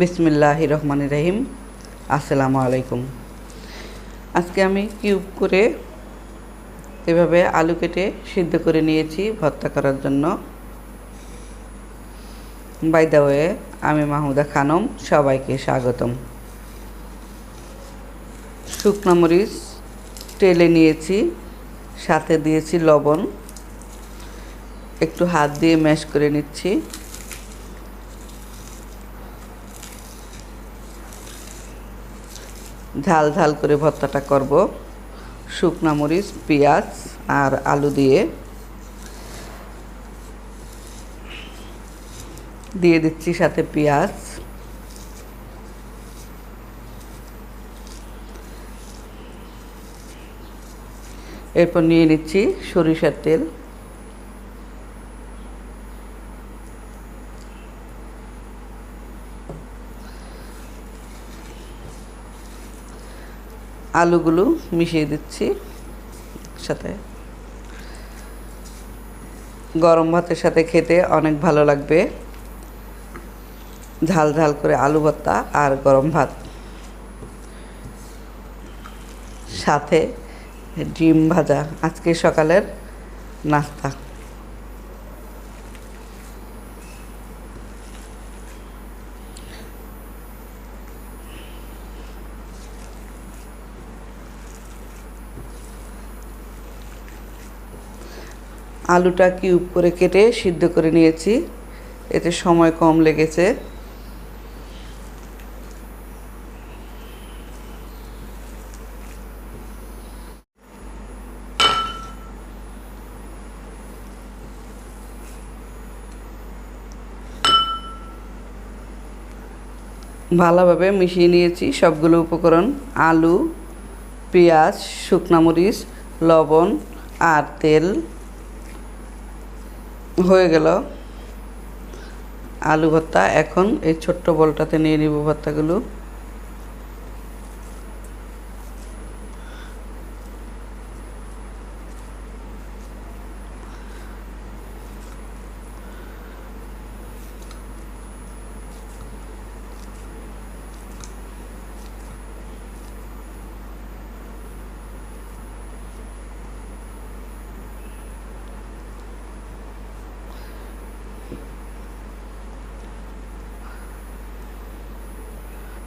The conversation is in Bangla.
বিসমিল্লাহ রহমান রহিম আসসালামু আলাইকুম আজকে আমি কিউব করে এভাবে আলু কেটে সিদ্ধ করে নিয়েছি ভর্তা করার জন্য। বাই দ্য ওয়ে আমি মাহমুদা খানম, সবাইকে স্বাগতম। শুকনো মরিচ টেলে নিয়েছি, সাথে দিয়েছি লবণ। একটু হাত দিয়ে ম্যাশ করে নিচ্ছি। ঝাল ঝাল করে ভর্তাটা করব। শুকনা মরিচ, পেঁয়াজ আর আলু দিয়ে। দিয়ে দিচ্ছি সাথে পেঁয়াজ। এরপর নিয়ে নিচ্ছি সরিষার তেল। আলুগুলো মিশিয়ে দিচ্ছি সাথে গরম ভাতের সাথে খেতে অনেক ভালো লাগবে। ঝাল ঝাল করে আলু ভর্তা আর গরম ভাত। সাথে ডিম ভাজা, আজকে সকালের নাস্তা। আলুটা কিউব করে কেটে সিদ্ধ করে নিয়েছি। এতে সময় কম লেগেছে। ভালোভাবে মিশিয়ে নিয়েছি সবগুলো উপকরণ। আলু, পেঁয়াজ, শুকনা মরিচ, লবণ আর তেল। হয়ে গেল। আলু ভর্তা। এখন এই ছোট্ট বলটাতে নিয়ে নিব ভর্তাগুলো।